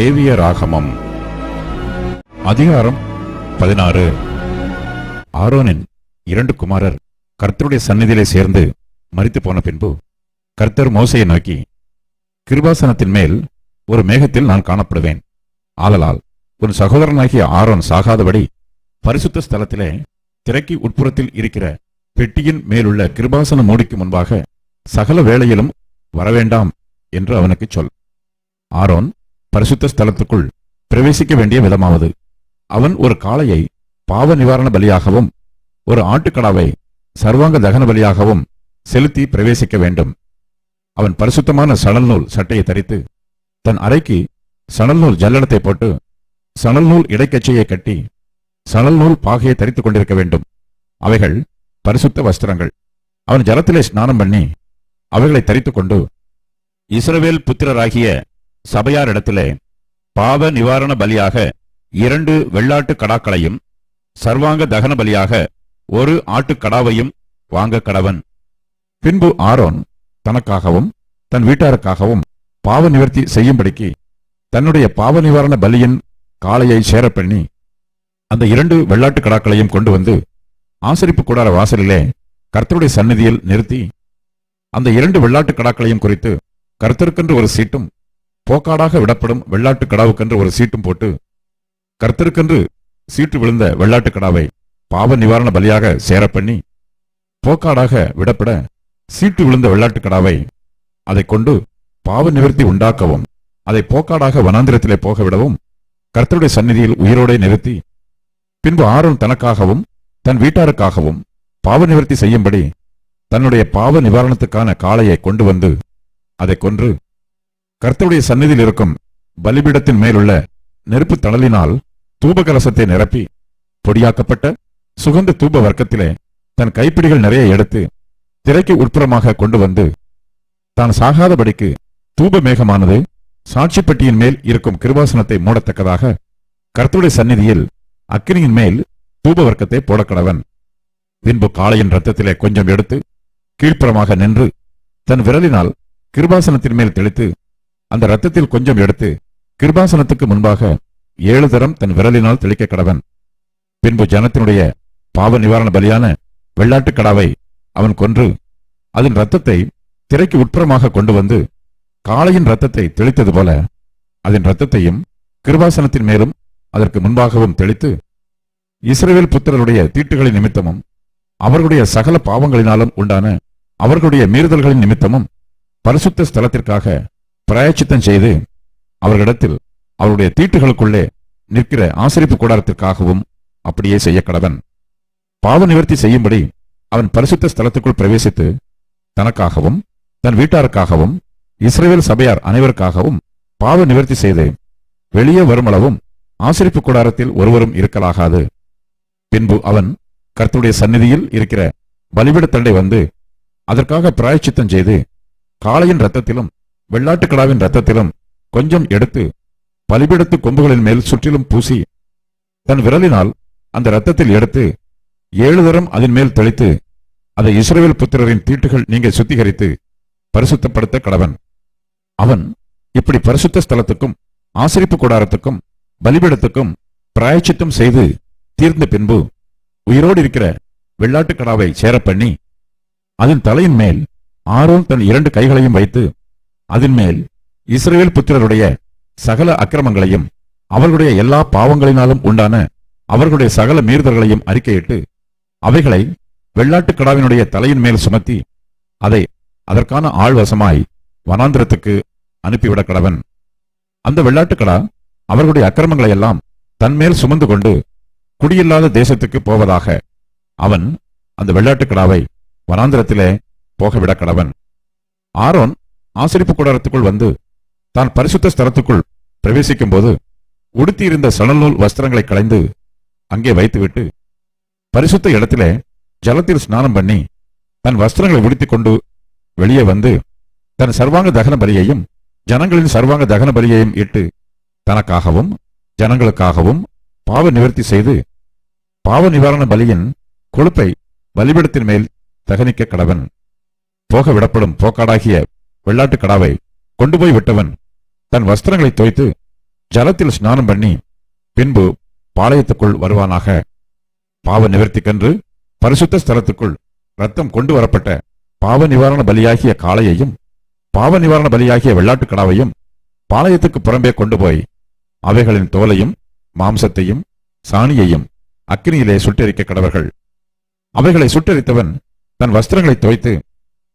லேவிய ராகமம். அதிகாரம் பதினாறு. ஆரோனின் இரண்டு குமாரர் கர்த்தருடைய சந்நிதியிலே சேர்ந்து மறித்து போன பின்பு கர்த்தர் மோசையை நோக்கி கிருபாசனத்தின் மேல் ஒரு மேகத்தில் நான் காணப்படுவேன். ஆதலால் உன் சகோதரனாகிய ஆரோன் சாகாதபடி பரிசுத்த ஸ்தலத்திலே திரைக்கு உட்புறத்தில் இருக்கிற பெட்டியின் மேலுள்ள கிருபாசன மூடிக்கு முன்பாக சகல வேளையிலும் வரவேண்டாம் என்று அவனுக்கு சொல். ஆரோன் பரிசுத்த ஸ்தலத்துக்குள் பிரவேசிக்க வேண்டிய விதமாவது. அவன் ஒரு காளையை பாவ நிவாரண பலியாகவும் ஒரு ஆட்டுக்கடாவை சர்வாங்க தகன பலியாகவும் செலுத்தி பிரவேசிக்க வேண்டும். அவன் பரிசுத்தமான சணல் நூல் சட்டையை தரித்து தன் அறைக்கு சணல் நூல் ஜல்லடத்தை போட்டு சணல் நூல் இடைக்கச்சையை கட்டி சணல் நூல் பாகையை தரித்துக் கொண்டிருக்க வேண்டும். அவைகள் பரிசுத்த வஸ்திரங்கள். அவன் ஜலத்திலே ஸ்நானம் பண்ணி அவைகளை தரித்துக்கொண்டு இஸ்ரவேல் புத்திரராகிய சபையாரிடத்திலே பாவ நிவாரண பலியாக இரண்டு வெள்ளாட்டு கடாக்களையும் சர்வாங்க தகன பலியாக ஒரு ஆட்டுக்கடாவையும் வாங்க கடவன். பின்பு ஆரோன் தனக்காகவும் தன் வீட்டாருக்காகவும் பாவ நிவர்த்தி செய்யும்படிக்கு தன்னுடைய பாவ நிவாரண பலியின் காளையை சேரப்பெண்ணி அந்த இரண்டு வெள்ளாட்டு கடாக்களையும் கொண்டு வந்து ஆசரிப்பு கூடார வாசலிலே கர்த்தருடைய சந்நிதியில் நிறுத்தி அந்த இரண்டு வெள்ளாட்டு கடாக்களையும் குறித்து கர்த்தருக்கென்று ஒரு சீட்டும் போக்காடாக விடப்படும் வெள்ளாட்டு கடாவுக்கென்று ஒரு சீட்டும் போட்டு கர்த்தருக்கென்று சீட்டு விழுந்த வெள்ளாட்டு கடாவை பாவ நிவாரண பலியாக சேரப்பண்ணி போக்காடாக விடப்பட சீட்டு விழுந்த வெள்ளாட்டு கடாவை அதைக் கொண்டு பாவ நிவர்த்தி உண்டாக்கவும் அதை போக்காடாக வனாந்திரத்திலே போக விடவும் கர்த்தருடைய சந்நிதியில் உயிரோடே நிறுத்தி பின்பு ஆறும் தனக்காகவும் தன் வீட்டாருக்காகவும் பாவ நிவர்த்தி செய்யும்படி தன்னுடைய பாவ நிவாரணத்துக்கான காளையை கொண்டு வந்து அதை கொன்று கர்த்தருடைய சந்நிதியில் இருக்கும் பலிபீடத்தின் மேலுள்ள நெருப்பு தணலினால் தூபகலசத்தை நிரப்பி பொடியாக்கப்பட்ட சுகந்த தூப வர்க்கத்திலே தன் கைப்பிடிகள் நிறைய எடுத்து திரைக்கு உட்புறமாக கொண்டு வந்து தான் சாகாதபடிக்கு தூப மேகமானது சாட்சிப்பட்டியின் மேல் இருக்கும் கிருபாசனத்தை மூடத்தக்கதாக கர்த்தருடைய சந்நிதியில் அக்கினியின் மேல் தூப வர்க்கத்தை போடக்கடவன். பின்பு காளையின் ரத்தத்திலே கொஞ்சம் எடுத்து கீழ்ப்புறமாக நின்று தன் விரலினால் கிருபாசனத்தின் மேல் தெளித்து அந்த ரத்தத்தில் கொஞ்சம் எடுத்து கிருபாசனத்துக்கு முன்பாக ஏழு தரம் தன் விரலினால் தெளிக்க கடவன். பின்பு ஜனத்தினுடைய பாவ நிவாரண பலியான வெள்ளாட்டுக் கடாவை அவன் கொன்று அதன் ரத்தத்தை திரைக்கு உட்புறமாக கொண்டு வந்து காளையின் ரத்தத்தை தெளித்தது போல அதன் ரத்தத்தையும் கிருபாசனத்தின் மேலும் அதற்கு முன்பாகவும் தெளித்து இஸ்ரேல் புத்திரருடைய தீட்டுகளின் நிமித்தமும் அவர்களுடைய சகல பாவங்களினாலும் உண்டான அவர்களுடைய மீறுதல்களின் நிமித்தமும் பரிசுத்த ஸ்தலத்திற்காக பிராயச்சித்தம் செய்து அவர்களிடத்தில் அவருடைய தீட்டுகளுக்குள்ளே நிற்கிற ஆசரிப்பு கூடாரத்திற்காகவும் அப்படியே செய்ய கடவன். பாவ நிவர்த்தி செய்யும்படி அவன் பரிசுத்த ஸ்தலத்துக்குள் பிரவேசித்து தனக்காகவும் தன் வீட்டாருக்காகவும் இஸ்ரேல் சபையார் அனைவருக்காகவும் பாவ நிவர்த்தி செய்து வெளியே வருமளவும் ஆசிரிப்பு கூடாரத்தில் ஒருவரும் இருக்கலாகாது. பின்பு அவன் கர்த்தருடைய சந்நிதியில் இருக்கிற பலிபிடத்தண்டை வந்து அதற்காக பிராயச்சித்தம் செய்து காளையின் ரத்தத்திலும் வெள்ளாட்டுக்கடாவின் ரத்தத்திலும் கொஞ்சம் எடுத்து பலிபிடத்து கொம்புகளின் மேல் சுற்றிலும் பூசி தன் விரலினால் அந்த ரத்தத்தில் எடுத்து ஏழு தரம் அதன் மேல் தெளித்து அதை இஸ்ரேல் புத்திரரின் தீட்டுகள் நீங்க சுத்திகரித்து பரிசுத்தப்படுத்த கடவன். அவன் இப்படி பரிசுத்த ஸ்தலத்துக்கும் ஆசிரிப்பு கூடாரத்துக்கும் பலிபிடத்துக்கும் பிராயச்சித்தம் செய்து தீர்ந்த பின்பு உயிரோடு இருக்கிற வெள்ளாட்டு கடாவை சேரப்பண்ணி அதன் தலையின் மேல் ஆரோன் தன் இரண்டு கைகளையும் வைத்து அதன்மேல் இஸ்ரேல் புத்திரருடைய சகல அக்கிரமங்களையும் அவர்களுடைய எல்லா பாவங்களினாலும் உண்டான அவர்களுடைய சகல மீறுதல்களையும் அறிக்கையிட்டு அவைகளை வெள்ளாட்டு கடாவினுடைய தலையின் மேல் சுமத்தி அதை அதற்கான ஆழ்வசமாய் வனாந்திரத்துக்கு அனுப்பிவிட கடவன். அந்த வெள்ளாட்டுக்கடா அவர்களுடைய அக்கிரமங்களை எல்லாம் தன்மேல் சுமந்து கொண்டு குடியில்லாத தேசத்துக்கு போவதாக அவன் அந்த வெள்ளாட்டுக்கடாவை வனாந்திரத்திலே போகவிட கடவன். ஆரோன் ஆசிரிப்பு கூடாரத்துக்குள் வந்து தான் பரிசுத்த ஸ்தலத்துக்குள் பிரவேசிக்கும் போது உடுத்தியிருந்த சணல்நூல் வஸ்திரங்களை களைந்து அங்கே வைத்துவிட்டு பரிசுத்த இடத்திலே ஜலத்தில் ஸ்நானம் பண்ணி தன் வஸ்திரங்களை உடுத்திக் கொண்டு வெளியே வந்து தன் சர்வாங்க தகன பலியையும் ஜனங்களின் சர்வாங்க தகன பலியையும் இட்டு தனக்காகவும் ஜனங்களுக்காகவும் பாவ நிவர்த்தி செய்து பாவ நிவாரண பலியின் கொழுப்பை பலிபிடத்தின் மேல் தகனிக்க கடவன். போக விடப்படும் போக்காடாகிய வெள்ளாட்டுக் கடாவை கொண்டு போய் விட்டவன் தன் வஸ்திரங்களை தோய்த்து ஜலத்தில் ஸ்நானம் பண்ணி பின்பு பாளையத்துக்குள் வருவானாக. பாவ நிவர்த்திக்கென்று பரிசுத்த ஸ்தலத்துக்குள் ரத்தம் கொண்டு வரப்பட்ட பாவ நிவாரண பலியாகிய காளையையும் பாவ நிவாரண பலியாகிய வெள்ளாட்டு கடாவையும் பாளையத்துக்கு புறம்பே கொண்டு போய் அவைகளின் தோலையும் மாம்சத்தையும் சாணியையும் அக்கினியிலே சுட்டெரிக்க கடவர்கள். அவைகளை சுட்டெரித்தவன் தன் வஸ்திரங்களை துவைத்து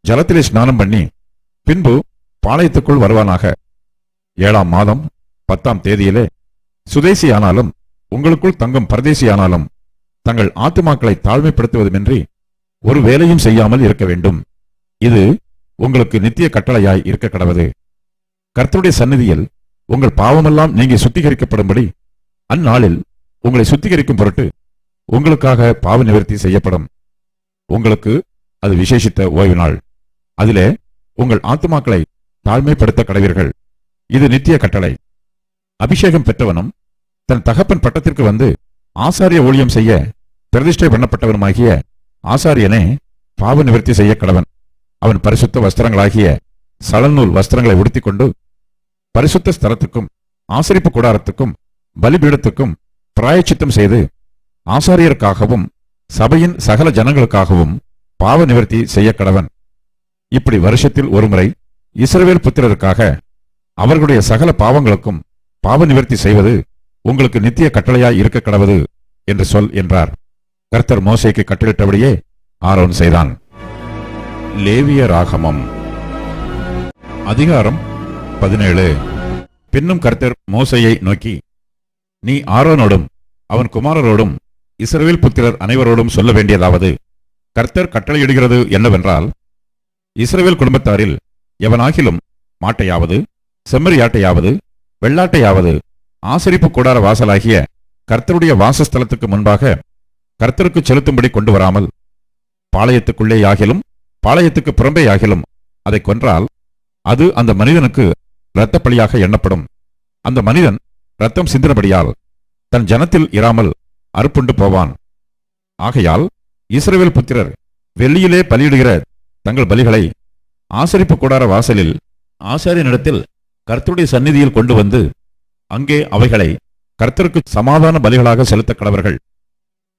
ஜலத்திலே ஸ்நானம் பண்ணி பின்பு பாளையத்துக்குள் வருவானாக. ஏழாம் மாதம் பத்தாம் தேதியிலே சுதேசியானாலும் உங்களுக்குள் தங்கும் பரதேசியானாலும் தங்கள் ஆத்துமாக்களை தாழ்மைப்படுத்துவதுமின்றி ஒரு வேலையும் செய்யாமல் இருக்க வேண்டும். இது உங்களுக்கு நித்திய கட்டளையாய் இருக்க கடவது கர்த்தருடைய சந்நிதியில் உங்கள் பாவமெல்லாம் நீங்கி சுத்திகரிக்கப்படும்படி அந்நாளில் உங்களை சுத்திகரிக்கும் பொருட்டு உங்களுக்காக பாவ நிவர்த்தி செய்யப்படும். உங்களுக்கு அது விசேஷித்த ஓய்வு நாள். அதிலே உங்கள் ஆத்துமாக்களை தாழ்மைப்படுத்த கடவீர்கள் இது நித்திய கட்டளை. அபிஷேகம் பெற்றவனும் தன் தகப்பன் பட்டத்திற்கு வந்து ஆசாரிய ஊழியம் செய்ய பிரதிஷ்டை பண்ணப்பட்டவனுமாகிய ஆசாரியனே பாவ நிவர்த்தி செய்ய கடவன் அவன் பரிசுத்த வஸ்திரங்களாகிய சலநூல் வஸ்திரங்களை உடுத்திக்கொண்டு பரிசுத்த ஸ்தலத்துக்கும் ஆசரிப்பு கூடாரத்துக்கும் பலிபீடத்துக்கும் பிராயச்சித்தம் செய்து ஆசாரியருக்காகவும் சபையின் சகல ஜனங்களுக்காகவும் பாவ நிவர்த்தி செய்ய கடவன் இப்படி வருஷத்தில் ஒருமுறை இஸ்ரவேல் புத்திரருக்காக அவர்களுடைய சகல பாவங்களுக்கும் பாவ நிவர்த்தி செய்வது உங்களுக்கு நித்திய கட்டளையாய் இருக்க கடவது என்று சொல் என்றார். கர்த்தர் மோசைக்கு கட்டளிட்டபடியே ஆரோன் செய்தான். லேவிய ராகமம். அதிகாரம் பதினேழு. பின்னும் கர்த்தர் மோசையை நோக்கி நீ ஆரோனோடும் அவன் குமாரரோடும் இஸ்ரவேல் புத்திரர் அனைவரோடும் சொல்ல வேண்டியதாவது கர்த்தர் கட்டளையிடுகிறது என்னவென்றால் இஸ்ரவேல் குடும்பத்தாரில் எவனாகிலும் மாட்டையாவது செம்மறியாட்டையாவது வெள்ளாட்டையாவது ஆசரிப்பு கூடார வாசலாகிய கர்த்தருடைய வாசஸ்தலத்துக்கு முன்பாக கர்த்தருக்கு செலுத்தும்படி கொண்டு வராமல் பாளையத்துக்குள்ளே ஆகிலும் பாளையத்துக்கு புறம்பே ஆகிலும் அதை கொன்றால் அது அந்த மனிதனுக்கு இரத்தப்பலியாக எண்ணப்படும். அந்த மனிதன் ரத்தம் சிந்தினபடியால் தன் ஜனத்தில் இராமல் அறுப்புண்டு போவான். ஆகையால் இஸ்ரவேல் புத்திரர் வெள்ளியிலே பலியிடுகிற தங்கள் பலிகளை ஆசரிப்பு கூடார வாசலில் ஆசாரியனிடத்தில் கர்த்தருடைய சந்நிதியில் கொண்டு வந்து அங்கே அவைகளை கர்த்தருக்கு சமாதான பலிகளாக செலுத்த கடவர்கள்.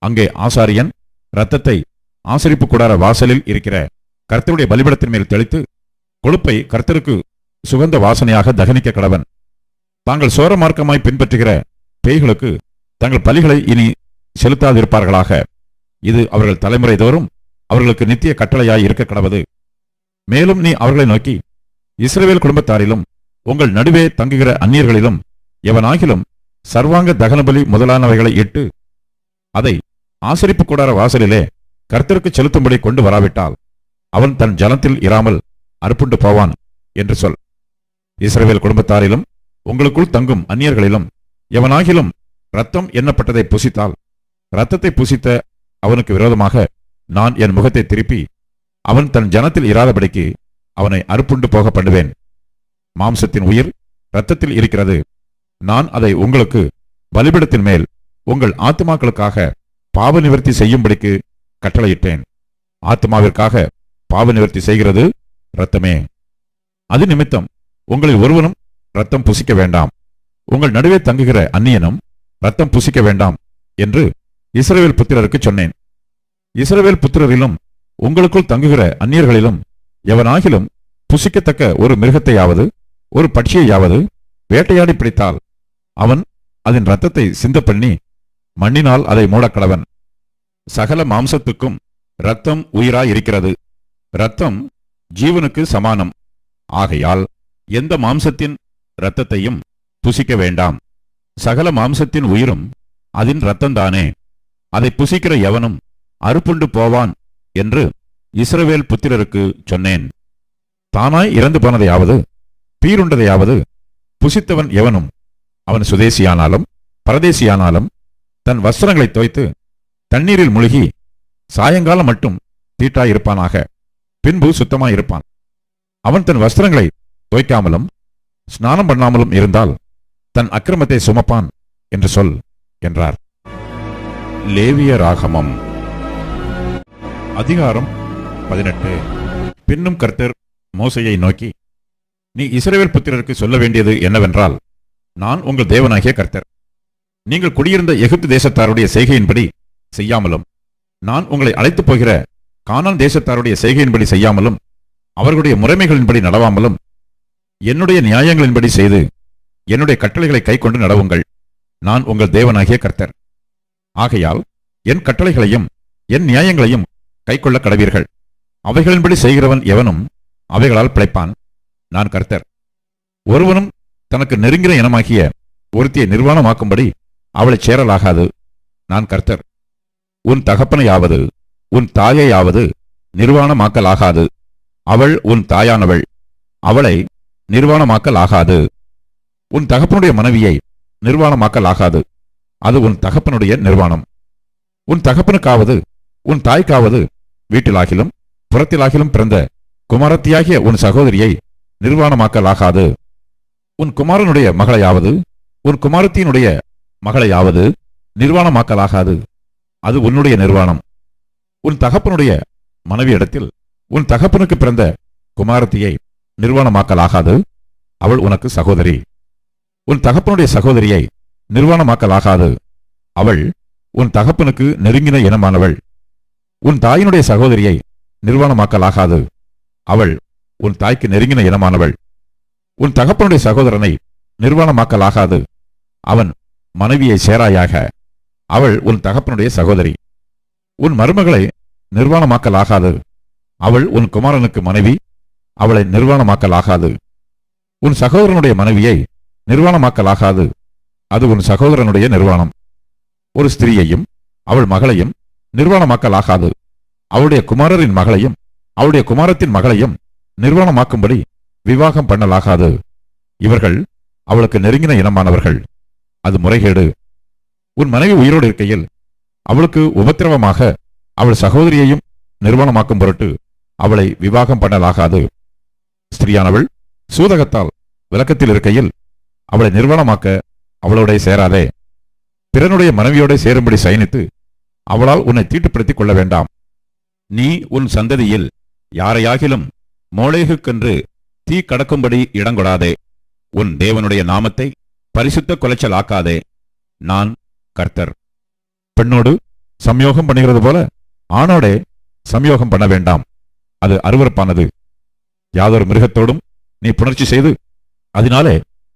அங்கே ஆசாரியன் இரத்தத்தை ஆசரிப்பு கூடார வாசலில் இருக்கிற கர்த்தருடைய பலிபடத்தின் மேல் தெளித்து கொழுப்பை கர்த்தருக்கு சுகந்த வாசனையாக தகனிக்க கடவன். தாங்கள் சோர மார்க்கமாய் பின்பற்றுகிற பேய்களுக்கு தங்கள் பலிகளை இனி செலுத்தாதிருப்பார்களாக. இது அவர்கள் தலைமுறை தோறும் அவர்களுக்கு நித்திய கட்டளையாய் இருக்க கடவது. மேலும் நீ அவர்களை நோக்கி இஸ்ரவேல் குடும்பத்தாரிலும் உங்கள் நடுவே தங்குகிற அந்நியர்களிலும் எவனாகிலும் சர்வாங்க தகனபலி முதலானவைகளை இட்டு அதை ஆசரிப்பு கூடார வாசலிலே கர்த்தருக்கு செலுத்தும்படி கொண்டு வராவிட்டால் அவன் தன் ஜனத்தில் இராமல் அறுப்புண்டு போவான் என்று சொல். இஸ்ரேல் குடும்பத்தாரிலும் உங்களுக்குள் தங்கும் அந்நியர்களிலும் எவனாகிலும் ரத்தம் எண்ணப்பட்டதை புசித்தால் ரத்தத்தை புசித்த அவனுக்கு விரோதமாக நான் என் முகத்தை திருப்பி அவன் தன் ஜனத்தில் இராதபடிக்கு அவனை அறுப்புண்டு போக பண்ணுவேன். மாம்சத்தின் உயிர் இரத்தத்தில் இருக்கிறது. நான் அதை உங்களுக்கு பலிபிடத்தின் மேல் உங்கள் ஆத்மாக்களுக்காக பாவ நிவர்த்தி செய்யும்படிக்கு கட்டளையிட்டேன். ஆத்மாவிற்காக பாவ நிவர்த்தி செய்கிறது இரத்தமே. அது நிமித்தம் உங்களில் ஒருவனும் ரத்தம் புசிக்க வேண்டாம். உங்கள் நடுவே தங்குகிற அந்நியனும் ரத்தம் புசிக்க வேண்டாம் என்று இஸ்ரேல் புத்திரருக்கு சொன்னேன். இஸ்ரவேல் புத்திரரிலும் உங்களுக்குள் தங்குகிற அந்நியர்களிலும் எவனாகிலும் புசிக்கத்தக்க ஒரு மிருகத்தையாவது ஒரு பட்சியையாவது வேட்டையாடி பிடித்தால் அவன் அதன் ரத்தத்தை சிந்த பண்ணி மண்ணினால் அதை மூடக்கடவன். சகல மாம்சத்துக்கும் இரத்தம் உயிராயிருக்கிறது. இரத்தம் ஜீவனுக்கு சமானம். ஆகையால் எந்த மாம்சத்தின் இரத்தத்தையும் புசிக்க வேண்டாம். சகல மாம்சத்தின் உயிரும் அதன் இரத்தம்தானே. அதை புசிக்கிற எவனும் அறுப்புண்டு போவான் என்று இஸ்ரவேல் புத்திரருக்கு சொன்னேன். தானாய் இறந்து போனதையாவது பீருண்டதையாவது புசித்தவன் எவனும் அவன் சுதேசியானாலும் பரதேசியானாலும் தன் வஸ்திரங்களை தோய்த்து தண்ணீரில் முழுகி சாயங்காலம் மட்டும் தீட்டாயிருப்பானாக. பின்பு சுத்தமாயிருப்பான். அவன் தன் வஸ்திரங்களை தோய்க்காமலும் ஸ்நானம் பண்ணாமலும் இருந்தால் தன் அக்கிரமத்தை சுமப்பான் என்று சொல் என்றார். லேவிய ராகமம் அதிகாரம் பதினெட்டு. பின்னும் கர்த்தர் மோசையை நோக்கி நீ இஸ்ரேல் புத்திரருக்கு சொல்ல வேண்டியது என்னவென்றால் நான் உங்கள் தேவனாகிய கர்த்தர். நீங்கள் குடியிருந்த எகிப்து தேசத்தாருடைய செய்கையின்படி செய்யாமலும் நான் உங்களை அழைத்துப் போகிற கானான் தேசத்தாருடைய செய்கையின்படி செய்யாமலும் அவர்களுடைய முறைமைகளின்படி நடவாமலும் என்னுடைய நியாயங்களின்படி செய்து என்னுடைய கட்டளைகளை கைக்கொண்டு நடவுங்கள். நான் உங்கள் தேவனாகிய கர்த்தர். ஆகையால் என் கட்டளைகளையும் என் நியாயங்களையும் கைக்கொள்ள கடவீர்கள். அவைகளின்படி செய்கிறவன் எவனும் அவைகளால் பிழைப்பான். நான் கர்த்தர். ஒருவனும் தனக்கு நெருங்கின இனமாகிய ஒருத்தியை நிர்வாணமாக்கும்படி அவளைச் சேரலாகாது. நான் கர்த்தர். உன் தகப்பனையாவது உன் தாயையாவது நிர்வாணமாக்கலாகாது. அவள் உன் தாயானவள். அவளை நிர்வாணமாக்கலாகாது. உன் தகப்பனுடைய மனைவியை நிர்வாணமாக்கலாகாது. அது உன் தகப்பனுடைய நிர்வாணம். உன் தகப்பனுக்காவது உன் தாய்க்காவது வீட்டிலாகிலும் புறத்திலாகிலும் பிறந்த குமாரத்தியாகிய உன் சகோதரியை நிர்வாணமாக்கலாகாது. உன் குமாரனுடைய மகளையாவது உன் குமாரத்தியினுடைய மகளையாவது நிர்வாணமாக்கலாகாது. அது உன்னுடைய நிர்வாணம். உன் தகப்பனுடைய மனைவி இடத்தில் உன் தகப்பனுக்கு பிறந்த குமாரத்தியை நிர்வாணமாக்கலாகாது. அவள் உனக்கு சகோதரி. உன் தகப்பனுடைய சகோதரியை நிர்வாணமாக்கலாகாது. அவள் உன் தகப்பனுக்கு நெருங்கின இனமானவள். உன் தாயினுடைய சகோதரியை நிர்வாணமாக்கலாகாது. அவள் உன் தாய்க்கு நெருங்கின இனமானவள். உன் தகப்பனுடைய சகோதரனை நிர்வாணமாக்கலாகாது. அவன் மனைவியை சேராயாக. அவள் உன் தகப்பனுடைய சகோதரி. உன் மருமகளை நிர்வாணமாக்கலாகாது. அவள் உன் குமாரனுக்கு மனைவி. அவளை நிர்வாணமாக்கலாகாது. உன் சகோதரனுடைய மனைவியை நிர்வாணமாக்கலாகாது. அது உன் சகோதரனுடைய நிர்வாணம். ஒரு ஸ்திரீயையும் அவள் மகளையும் நிர்வாணமாக்கலாகாது. அவளுடைய குமாரரின் மகளையும் அவளுடைய குமாரத்தின் மகளையும் நிர்வாணமாக்கும்படி விவாகம் பண்ணலாகாது. இவர்கள் அவளுக்கு நெருங்கின இனமானவர்கள். அது முறைகேடு. உன் மனைவி உயிரோடு இருக்கையில் அவளுக்கு உபத்திரவமாக அவள் சகோதரியையும் நிர்வாணமாக்கும் பொருட்டு அவளை விவாகம் பண்ணலாகாது. ஸ்திரியானவள் சூதகத்தால் விளக்கத்தில் இருக்கையில் அவளை நிர்வாணமாக்க அவளோட சேராதே. பிறனுடைய மனைவியோட சேரும்படி சயனித்து அவளால் உன்னை தீட்டுப்படுத்திக் கொள்ள வேண்டாம். நீ உன் சந்ததியில் யாரையாகிலும் மோளேகுக்கென்று தீ கடக்கும்படி இடங்கொடாதே. உன் தேவனுடைய நாமத்தை பரிசுத்த கொலைச்சலாக்காதே. நான் கர்த்தர். பெண்ணோடு சம்யோகம் பண்ணுகிறது போல ஆணோடே சம்யோகம் பண்ண வேண்டாம். அது அருவருப்பானது. யாதொரு மிருகத்தோடும் நீ புணர்ச்சி செய்து அதனாலே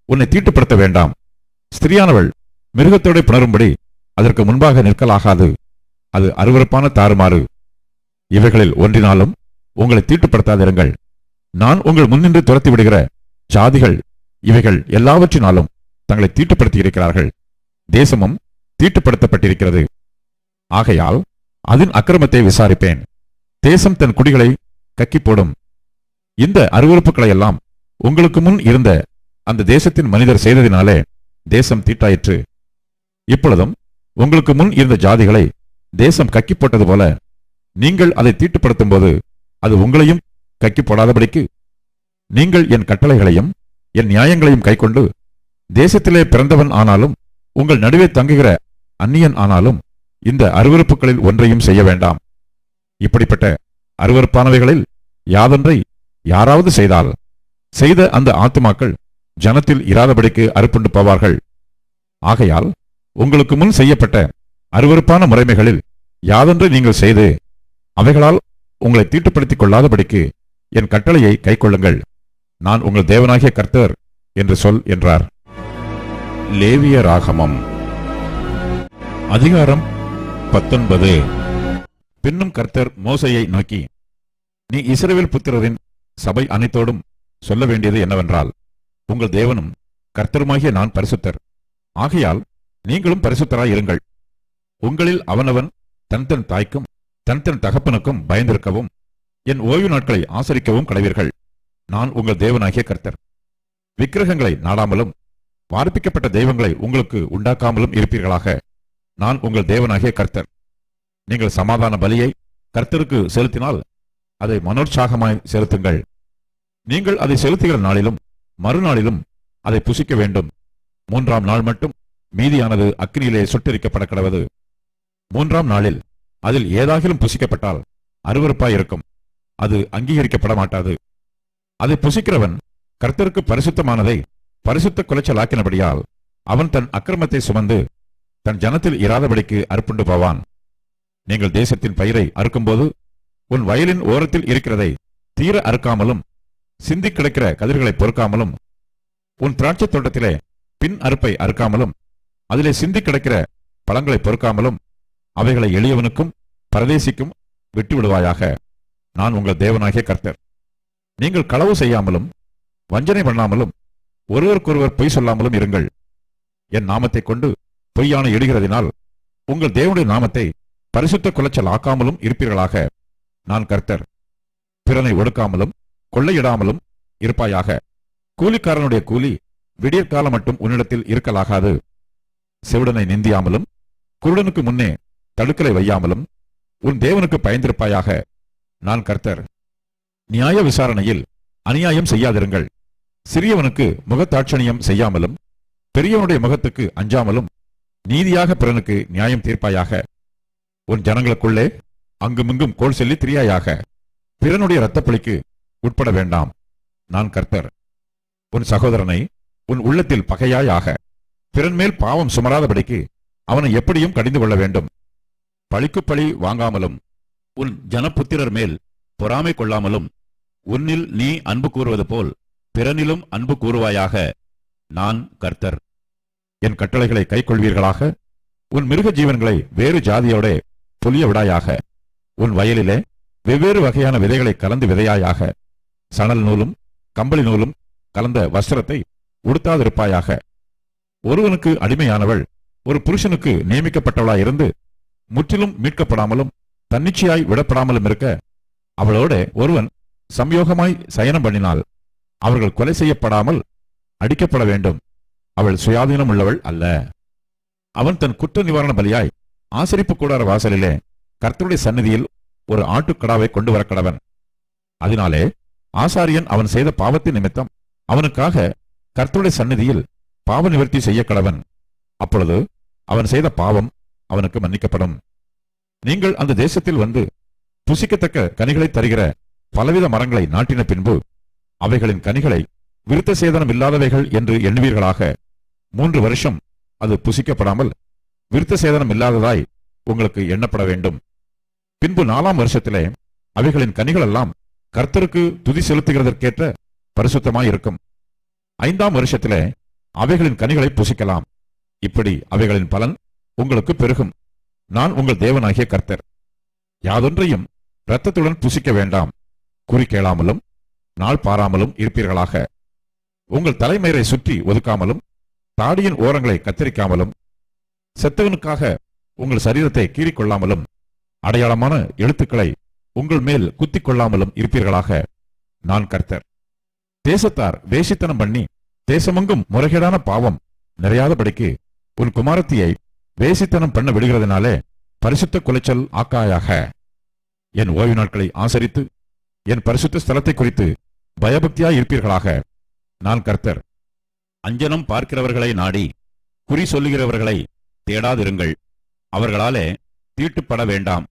உன்னை தீட்டுப்படுத்த வேண்டாம். ஸ்திரியானவள் மிருகத்தோட புணரும்படி அதற்கு முன்பாக நிற்கலாகாது. அது அருவருப்பான தாறுமாறு. இவைகளில் ஒன்றினாலும் உங்களை தீட்டுப்படுத்தாதிருங்கள். நான் உங்கள் முன்னின்று துரத்தி விடுகிற ஜாதிகள் இவைகள் எல்லாவற்றினாலும் தங்களை தீட்டுப்படுத்தியிருக்கிறார்கள். தேசமும் தீட்டுப்படுத்தப்பட்டிருக்கிறது. ஆகையால் அதன் அக்கிரமத்தை விசாரிப்பேன். தேசம் தன் குடிகளை கக்கி போடும் இந்த அருவறுப்புகளையெல்லாம் உங்களுக்கு முன் இருந்த அந்த தேசத்தின் மனிதர் செய்ததினாலே தேசம் தீட்டாயிற்று. இப்பொழுதும் உங்களுக்கு முன் இருந்த ஜாதிகளை தேசம் கக்கி போட்டது போல நீங்கள் அதை தீட்டுப்படுத்தும் போது அது உங்களையும் கக்கி போடாதபடிக்கு நீங்கள் என் கட்டளைகளையும் என் நியாயங்களையும் கைக்கொண்டு தேசத்திலே பிறந்தவன் ஆனாலும் உங்கள் நடுவே தங்குகிற அந்நியன் ஆனாலும் இந்த அருவருப்புகளில் ஒன்றையும் செய்ய வேண்டாம். இப்படிப்பட்ட அருவருப்பானவைகளில் யாதொன்றை யாராவது செய்தால் செய்த அந்த ஆத்துமாக்கள் ஜனத்தில் இராதபடிக்கு அறுப்புண்டு போவார்கள். ஆகையால் உங்களுக்கு முன் செய்யப்பட்ட அருவருப்பான முறைமைகளில் யாதென்று நீங்கள் செய்து அவைகளால் உங்களை தீட்டுப்படுத்திக் கொள்ளாதபடிக்கு என் கட்டளையை கைக்கொள்ளுங்கள். நான் உங்கள் தேவனாகிய கர்த்தர் என்று சொல் என்றார். லேவிய ராகமம். அதிகாரம் பத்தொன்பது. பின்னும் கர்த்தர் மோசையை நோக்கி நீ இஸ்ரேல் புத்திரரின் சபை அனைத்தோடும் சொல்ல வேண்டியது என்னவென்றால் உங்கள் தேவனும் கர்த்தருமாகிய நான் பரிசுத்தர். ஆகையால் நீங்களும் பரிசுத்தராய் இருங்கள் உங்களில் அவனவன் தன் தன் தாய்க்கும் தன் தன் தகப்பனுக்கும் பயந்திருக்கவும் என் ஓய்வு நாட்களை ஆசரிக்கவும் கடவீர்கள். நான் உங்கள் தேவனாகிய கர்த்தர். விக்கிரகங்களை நாடாமலும் வார்ப்பிக்கப்பட்ட தெய்வங்களை உங்களுக்கு உண்டாக்காமலும் இருப்பீர்களாக நான் உங்கள் தேவனாகிய கர்த்தர். நீங்கள் சமாதான பலியை கர்த்தருக்கு செலுத்தினால் அதை மனோற்சாகமாய் செலுத்துங்கள். நீங்கள் அதை செலுத்துகிற நாளிலும் மறுநாளிலும் அதை புசிக்க வேண்டும். மூன்றாம் நாள் மட்டும் மீதியானது அக்னியிலே சுட்டரிக்கப்பட கடவது மூன்றாம் நாளில் அதில் ஏதாகிலும் புசிக்கப்பட்டால் அருவருப்பாய் இருக்கும் அது அங்கீகரிக்கப்பட மாட்டாது அதை புசிக்கிறவன் கர்த்தருக்கு பரிசுத்தமானதை பரிசுத்த குலைச்சலாக்கினபடியால் அவன் தன் அக்கிரமத்தை சுமந்து தன் ஜனத்தில் இராதபடிக்கு அறுப்புண்டு போவான். நீங்கள் தேசத்தின் பயிரை அறுக்கும்போது உன் வயலின் ஓரத்தில் இருக்கிறதை தீர அறுக்காமலும் சிந்திக் கிடக்கிற கதிர்களை பொறுக்காமலும் உன் திராட்சைத் தோட்டத்திலே பின் அறுப்பை அறுக்காமலும் அதிலே சிந்திக் கிடக்கிற பழங்களை பொறுக்காமலும் அவைகளை எளியவனுக்கும் பரதேசிக்கும் விட்டு விடுவாயாக நான் உங்கள் தேவனாகிய கர்த்தர். நீங்கள் களவு செய்யாமலும் வஞ்சனை பண்ணாமலும் ஒருவருக்கொருவர் பொய் சொல்லாமலும் இருங்கள். என் நாமத்தை கொண்டு பொய்யான இடுகிறதினால் உங்கள் தேவனுடைய நாமத்தை பரிசுத்த குலைச்சல் ஆக்காமலும் இருப்பீர்களாக. நான் கர்த்தர். பிறனை ஒடுக்காமலும் கொள்ளையிடாமலும் இருப்பாயாக. கூலிக்காரனுடைய கூலி விடியற்காலம் மட்டும் உன்னிடத்தில் இருக்கலாகாது. செவிடனை நிந்தியாமலும் குருடனுக்கு முன்னே தடுக்கலை வையாமலும் உன் தேவனுக்கு பயந்திருப்பாயாக நான் கர்த்தர். நியாய விசாரணையில் அநியாயம் செய்யாதிருங்கள். சிறியவனுக்கு முகத்தாட்சணியம் செய்யாமலும் பெரியவனுடைய முகத்துக்கு அஞ்சாமலும் நீதியாக பிறனுக்கு நியாயம் தீர்ப்பாயாக. உன் ஜனங்களுக்குள்ளே அங்குமிங்கும் கோல் செல்லி திரியாயாக. பிறனுடைய இரத்தப்பழிக்கு உட்பட வேண்டாம். நான் கர்த்தர். உன் சகோதரனை உன் உள்ளத்தில் பகையாயாக. பிறன் மேல் பாவம் சுமராதபடிக்கு அவனை எப்படியும் கடிந்து கொள்ள வேண்டும். பழிக்கு பழி வாங்காமலும் உன் ஜனப்புத்திரர் மேல் பொறாமை கொள்ளாமலும் உன்னில் நீ அன்பு கூறுவது போல் பிறனிலும் அன்பு கூறுவாயாக நான் கர்த்தர். என் கட்டளைகளை கைக்கொள்வீர்களாக? உன் மிருக ஜீவன்களை வேறு ஜாதியோட பொலிய விடாயாக? உன் வயலிலே வெவ்வேறு வகையான விதைகளை கலந்து விதையாயாக? சணல் நூலும் கம்பளி நூலும் கலந்த வஸ்திரத்தை உடுத்தாதிருப்பாயாக? ஒருவனுக்கு அடிமையானவள் ஒரு புருஷனுக்கு நியமிக்கப்பட்டவளாயிருந்து முற்றிலும் மீட்கப்படாமலும் தன்னிச்சையாய் விடப்படாமலும் இருக்க அவளோட ஒருவன் சம்யோகமாய் சயனம் பண்ணினால் அவர்கள் கொலை செய்யப்படாமல் அடிக்கப்பட வேண்டும். அவள் சுயாதீனம் உள்ளவள் அல்ல. அவன் தன் குற்ற நிவாரண பலியாய் ஆசரிப்பு கூடார வாசலிலே கர்த்தருடைய சந்நிதியில் ஒரு ஆட்டுக்கடாவை கொண்டு வர கடவன். அதனாலே ஆசாரியன் அவன் செய்த பாவத்தின் நிமித்தம் அவனுக்காக கர்த்தருடைய சந்நிதியில் பாவ நிவர்த்தி செய்ய கடவன். அப்பொழுது அவன் செய்த பாவம் அவனுக்கு மன்னிக்கப்படும். நீங்கள் அந்த தேசத்தில் வந்து புசிக்கத்தக்க கனிகளை தருகிற பலவித மரங்களை நாட்டின பின்பு அவைகளின் கனிகளை விருத்த சேதனம் இல்லாதவைகள் என்று எண்ணுவீர்களாக. மூன்று வருஷம் அது புசிக்கப்படாமல் விருத்த சேதனம் இல்லாததாய் உங்களுக்கு எண்ணப்பட வேண்டும். பின்பு நாலாம் வருஷத்திலே அவைகளின் கனிகள் எல்லாம் கர்த்தருக்கு துதி செலுத்துகிறதற்கேற்ற பரிசுத்தமாய் இருக்கும் ஐந்தாம் வருஷத்திலே அவைகளின் கனிகளை புசிக்கலாம். இப்படி அவைகளின் பலன் உங்களுக்கு பெருகும். நான் உங்கள் தேவனாகிய கர்த்தர். யாதொன்றையும் இரத்தத்துடன் புசிக்க வேண்டாம். குறி கேளாமலும் நாள் பாராமலும் இருப்பீர்களாக. உங்கள் தலைமயிரை சுற்றி ஒதுக்காமலும் தாடியின் ஓரங்களை கத்தரிக்காமலும் செத்தவனுக்காக உங்கள் சரீரத்தை கீறிக்கொள்ளாமலும் அடையாளமான எழுத்துக்களை உங்கள் மேல் குத்திக் கொள்ளாமலும் இருப்பீர்களாக. நான் கர்த்தர். தேசத்தார் வேசித்தனம் பண்ணி தேசமெங்கும் முறைகேடான பாவம் நிறையாதபடிக்கு உன் குமாரத்தியை வேசித்தனம் பண்ண விடுகிறதுனாலே பரிசுத்த குலைச்சல் ஆக்காயாக. என் ஓய்வு நாட்களை ஆசரித்து என் பரிசுத்த ஸ்தலத்தை குறித்து பயபக்தியாய் இருப்பீர்களாக. நான் கர்த்தர். அஞ்சனம் பார்க்கிறவர்களை நாடி குறி சொல்லுகிறவர்களை தேடாதிருங்கள். அவர்களாலே தீட்டுப்பட வேண்டாம்.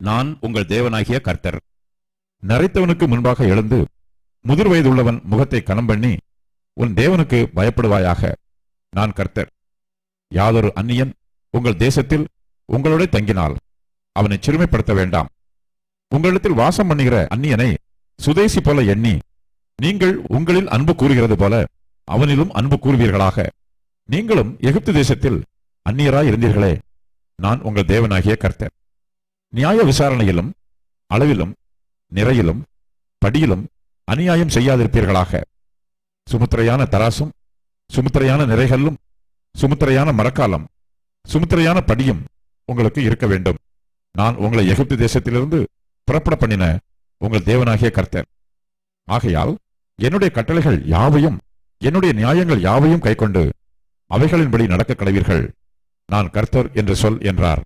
நான் உங்கள் தேவனாகிய கர்த்தர். நரைத்தவனுக்கு முன்பாக எழுந்து முதிர் வயதுள்ளவன் முகத்தை கணம் பண்ணி உன் தேவனுக்கு பயப்படுவாயாக. நான் கர்த்தர். யாதொரு அந்நியன் உங்கள் தேசத்தில் உங்களோட தங்கினால் அவனை சிறுமைப்படுத்த வேண்டாம். உங்களிடத்தில் வாசம் பண்ணுகிற அந்நியனை சுதேசி போல எண்ணி நீங்கள் உங்களில் அன்பு கூறுகிறது போல அவனிலும் அன்பு கூறுவீர்களாக. நீங்களும் எகிப்து தேசத்தில் அந்நியராய் இருந்தீர்களே நான் உங்கள் தேவனாகிய கர்த்தர். நியாய விசாரணையிலும் அளவிலும் நிறையிலும் படியிலும் அநியாயம் செய்யாதிருப்பீர்களாக. சுமுத்திரையான தராசும் சுமுத்திரையான நிறைகளும் சுமுத்திரையான மரக்காலம் சுமுத்திரையான படியும் உங்களுக்கு இருக்க வேண்டும். நான் உங்களை எகிப்து தேசத்திலிருந்து புறப்பட பண்ணின உங்கள் தேவனாகிய கர்த்தர். ஆகையால் என்னுடைய கட்டளைகள் யாவையும் என்னுடைய நியாயங்கள் யாவையும் கைக்கொண்டு அவைகளின்படி நடக்க கடவீர்கள். நான் கர்த்தர் என்று சொல் என்றார்.